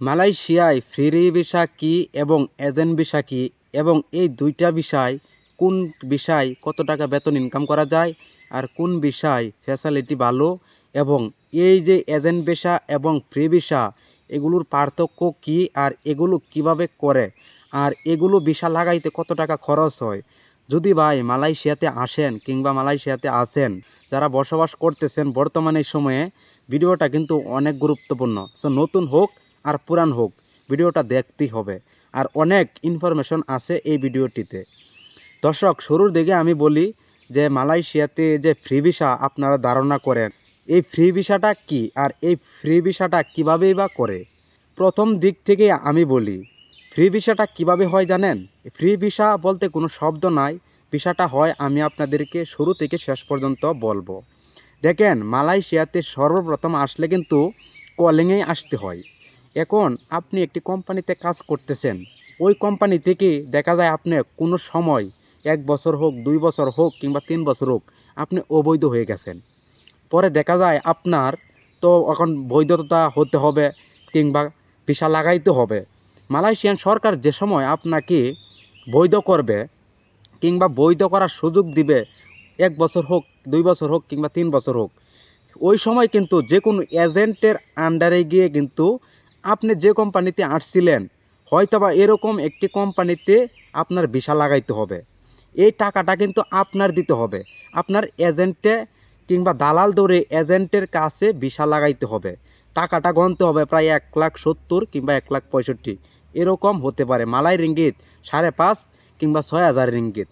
মালয়েশিয়ায় free visa কি এবং এজেন্ট ভিসা কি এবং এই দুইটা বিষয়, কোন বিষয় কত টাকা বেতন ইনকাম করা যায় আর কোন বিষয় ফ্যাসিলিটি ভালো এবং এই যে এজেন্ট ভিসা এবং ফ্রি ভিসা, এগুলোর পার্থক্য কি আর এগুলো কীভাবে করে আর এগুলো ভিসা লাগাইতে কত টাকা খরচ হয়? যদি ভাই মালয়েশিয়াতে আসেন কিংবা মালয়েশিয়াতে আসেন যারা বসবাস করতেছেন বর্তমানে সময়ে, ভিডিওটা কিন্তু অনেক গুরুত্বপূর্ণ। সো নতুন হোক আর পুরাণ হোক, ভিডিওটা দেখতেই হবে। আর অনেক ইনফরমেশন আছে এই ভিডিওটিতে। দর্শক, শুরুর দিকে আমি বলি যে মালয়েশিয়াতে যে ফ্রি ভিসা আপনারা ধারণা করেন, এই ফ্রি ভিসাটা কি আর এই ফ্রি ভিসাটা কীভাবেই বা করে? প্রথম দিক থেকে আমি বলি ফ্রি ভিসাটা কীভাবে হয় জানেন? ফ্রি ভিসা বলতে কোনো শব্দ নাই। ভিসাটা হয়, আমি আপনাদেরকে শুরু থেকে শেষ পর্যন্ত বলব। দেখেন, মালয়েশিয়াতে সর্বপ্রথম আসলে কিন্তু কলিংয়েই আসতে হয়। এখন আপনি একটি কোম্পানিতে কাজ করতেছেন। ওই কোম্পানি থেকে দেখা যায় আপনি কোনো সময় এক বছর হোক, দুই বছর হোক কিংবা তিন বছর হোক আপনি অবৈধ হয়ে গেছেন। পরে দেখা যায় আপনার তো এখন বৈধতা হতে হবে কিংবা ভিসা লাগাইতে হবে। মালয়েশিয়ান সরকার যে সময় আপনাকে বৈধ করবে কিংবা বৈধ করার সুযোগ দিবে, এক বছর হোক, দুই বছর হোক কিংবা তিন বছর হোক, ওই সময় কিন্তু যে কোনো এজেন্টের আন্ডারে গিয়ে কিন্তু আপনি যে কোম্পানিতে আসছিলেন, হয়তোবা এরকম একটি কোম্পানিতে আপনার ভিসা লাগাইতে হবে। এই টাকাটা কিন্তু আপনার দিতে হবে। আপনার এজেন্টে কিংবা দালাল ধরে এজেন্টের কাছে ভিসা লাগাইতে হবে। টাকাটা গণতে হবে প্রায় এক লাখ সত্তর কিংবা এক লাখ পঁয়ষট্টি। এরকম হতে পারে। মালাই রিঙ্গিত, সাড়ে পাঁচ কিংবা ছয় হাজার রিঙ্গিত।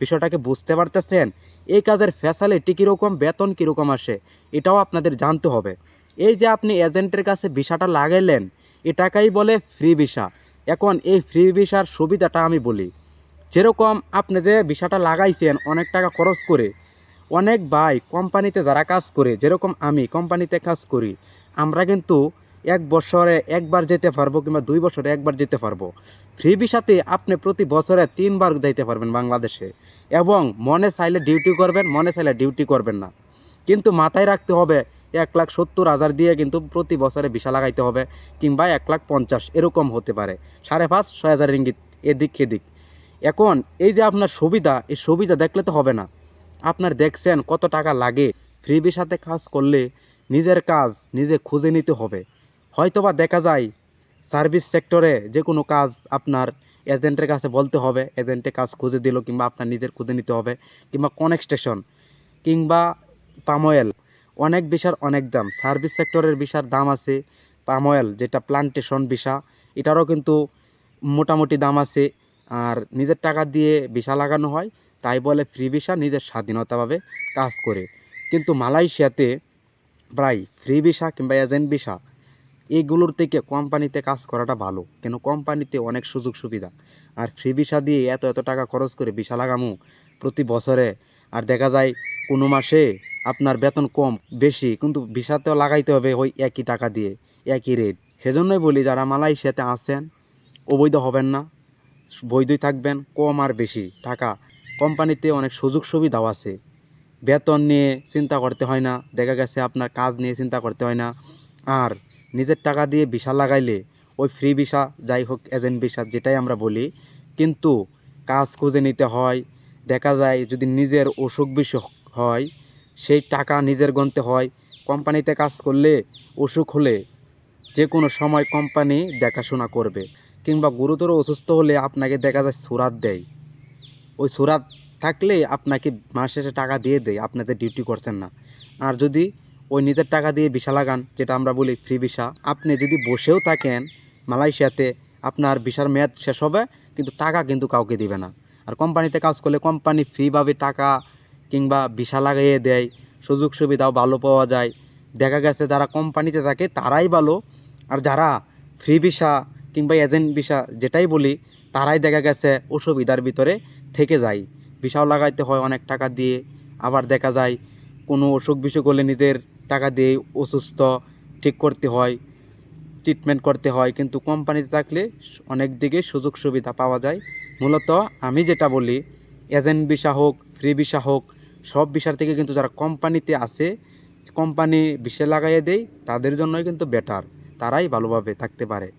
বিষয়টাকে বুঝতে পারতেছেন? এই কাজের ফ্যাসিলিটি কীরকম? বেতন কীরকম আসে? এটাও আপনাদের জানতে হবে। এই যে আপনি এজেন্টের কাছে ভিসাটা লাগাইলেন এটাকেই বলে ফ্রি ভিসা। এখন এই ফ্রি ভিসার সুবিধাটা আমি বলি। যেরকম আপনি যে ভিসাটা লাগাইছেন, অনেক টাকা খরচ করে, অনেক ভাই কোম্পানিতে যারা কাজ করে, যেরকম আমি কোম্পানিতে কাজ করি, আমরা কিন্তু এক বছরে একবার যেতে পারব কিংবা দুই বছরে একবার যেতে পারব। ফ্রি ভিসাতে আপনি প্রতি বছরে তিনবার যাইতে পারবেন বাংলাদেশে। এবং মনে চাইলে ডিউটি করবেন, মনে চাইলে ডিউটি করবেন না। কিন্তু মাথায় রাখতে হবে এক লাখ সত্তর হাজার দিয়ে কিন্তু প্রতি বছরে ভিসা লাগাইতে হবে কিংবা এক লাখ পঞ্চাশ, এরকম হতে পারে। সাড়ে পাঁচ, ছয় হাজার ইঙ্গিত এদিক সেদিক। এখন এই যে আপনার সুবিধা, এই সুবিধা দেখলে তো হবে না। আপনার দেখছেন কত টাকা লাগে। ফ্রি ভিসাতে কাজ করলে নিজের কাজ নিজে খুঁজে নিতে হবে। হয়তোবা দেখা যায় সার্ভিস সেক্টরে যে কোনো কাজ আপনার এজেন্টের কাছে বলতে হবে, এজেন্টে কাজ খুঁজে দিল কিংবা আপনার নিজের খুঁজে নিতে হবে, কিংবা কনেকস্টেশন কিংবা পাময়েল অনেক বিষার অনেক দাম। সার্ভিস সেক্টরের বিষার দাম আছে পাম অয়েল যেটা প্লান্টেশন বিষা, এটারও কিন্তু মোটামুটি দাম আছে। আর নিজের টাকা দিয়ে ভিসা লাগানো হয়, তাই বলে ফ্রি ভিসা নিজের স্বাধীনতাভাবে কাজ করে। কিন্তু মালয়েশিয়াতে প্রায় ফ্রি ভিসা কিংবা এজেন্ট ভিসা এইগুলোর থেকে কোম্পানিতে কাজ করাটা ভালো। কেন কোম্পানিতে অনেক সুযোগ সুবিধা। আর ফ্রি ভিসা দিয়ে এত এত টাকা খরচ করে ভিসা লাগামু প্রতি বছরে। আর দেখা যায় কোনো মাসে আপনার বেতন কম, বেশি, কিন্তু ভিসাতেও লাগাইতে হবে ওই একই টাকা দিয়ে, একই রেট সেজন্যই বলি, যারা মালয়েশিয়াতে আছেন, অবৈধ হবেন না, বৈধই থাকবেন, কম আর বেশি টাকা। কোম্পানিতে অনেক সুযোগ সুবিধাও আছে। বেতন নিয়ে চিন্তা করতে হয় না, দেখা গেছে আপনার কাজ নিয়ে চিন্তা করতে হয় না। আর নিজের টাকা দিয়ে ভিসা লাগাইলে, ওই ফ্রি ভিসা, যাই হোক এজেন্ট ভিসা, যেটাই আমরা বলি, কিন্তু কাজ খুঁজে নিতে হয়। দেখা যায় যদি নিজের অসুখ বিসুখ হয় সেই টাকা নিজের গণতে হয়। কোম্পানিতে কাজ করলে, অসুখ হলে যে কোনো সময় কোম্পানি দেখাশোনা করবে কিংবা গুরুতর অসুস্থ হলে আপনাকে দেখা যায় সুরাত দেয়। ওই সুরাত থাকলে আপনাকে মাস শেষে টাকা দিয়ে দেয় আপনাদের ডিউটি করছেন না। আর যদি ওই নিজের টাকা দিয়ে ভিসা লাগান, যেটা আমরা বলি ফ্রি ভিসা, আপনি যদি বসেও থাকেন মালয়েশিয়াতে, আপনার ভিসার মেয়াদ শেষ হবে, কিন্তু টাকা কিন্তু কাউকে দিবে না। আর কোম্পানিতে কাজ করলে কোম্পানি ফ্রিভাবে টাকা কিংবা ভিসা লাগাইয়ে দেয়, সুযোগ সুবিধাও ভালো পাওয়া যায়। দেখা গেছে যারা কোম্পানিতে থাকে, তারাই ভালো। আর যারা ফ্রি ভিসা কিংবা এজেন্ট ভিসা যেটাই বলি, তারাই দেখা গেছে অসুবিধার ভিতরে থেকে যায়। ভিসাও লাগাইতে হয় অনেক টাকা দিয়ে। আবার দেখা যায়, কোনো অসুখ বিসুখ হলে নিজের টাকা দিয়ে অসুস্থ ঠিক করতে হয় ট্রিটমেন্ট করতে হয়। কিন্তু কোম্পানিতে থাকলে অনেক দিকে সুযোগ সুবিধা পাওয়া যায়। মূলত আমি যেটা বলি এজেন্ট ভিসা হোক ফ্রি ভিসা হোক সব বিষয় থেকে কিন্তু যারা কোম্পানিতে আছে, কোম্পানি ভিসা লাগাইয়ে দেয়, তাদের জন্যই কিন্তু বেটার তারাই ভালোভাবে থাকতে পারে।